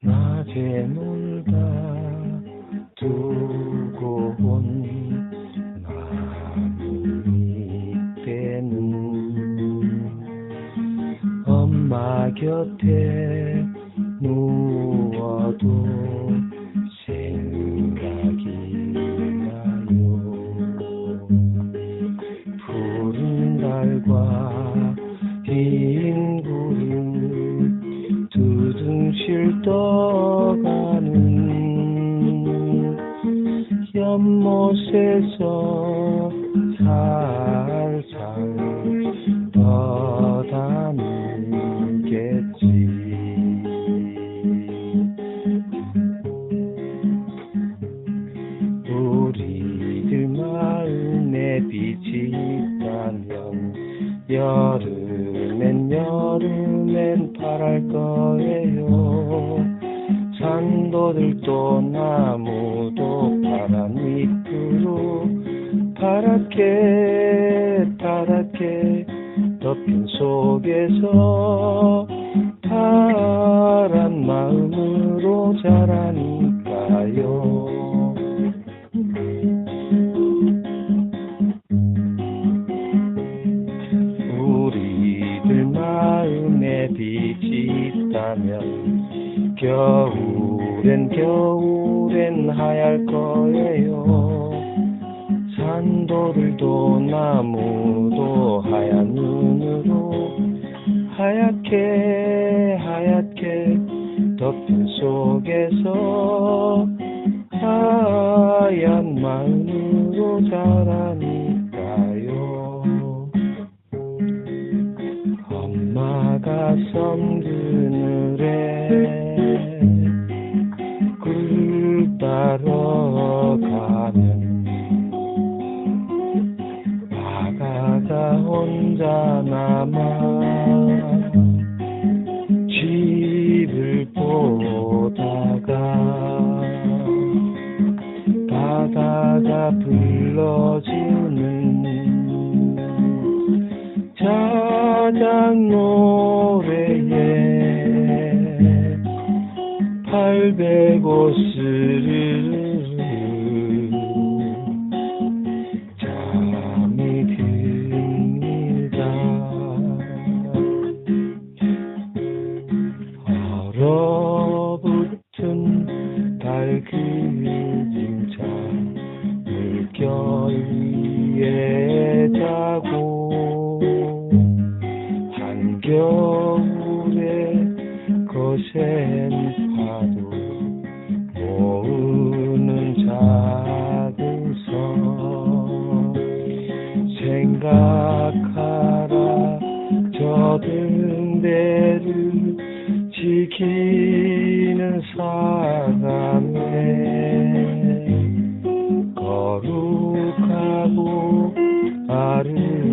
낮에 놀다 두고 온 나무 밑에는 엄마 곁에 누워 달과 흰 구름 두둥실 떠가는 연못에서 여름엔 여름엔 바랄 거예요. 산도들도 나무도 파란 밑으로 파랗게 파랗게 덮인 속에서 파란 마음으로 자라니까요 우리들 마음에 빛이 있다면 겨울엔 겨울엔 하얄 거예요. 산도들도 나무도 하얀 눈으로 하얗게 하얗게 덮인 속에서 하얀 마음으로 자라니 가섬 그늘에 굴 따러 가면 아가가 혼자 남아 집을 보다가 바다가 불러주는 자작 노 팔백오스를 잠이 듭니다 얼어붙은 달 그림자 물결 위에 자고. 한겨울에 거센 파도 모으는 자고서 생각하라 저든 데를 지키는 사람의 거룩하고 아름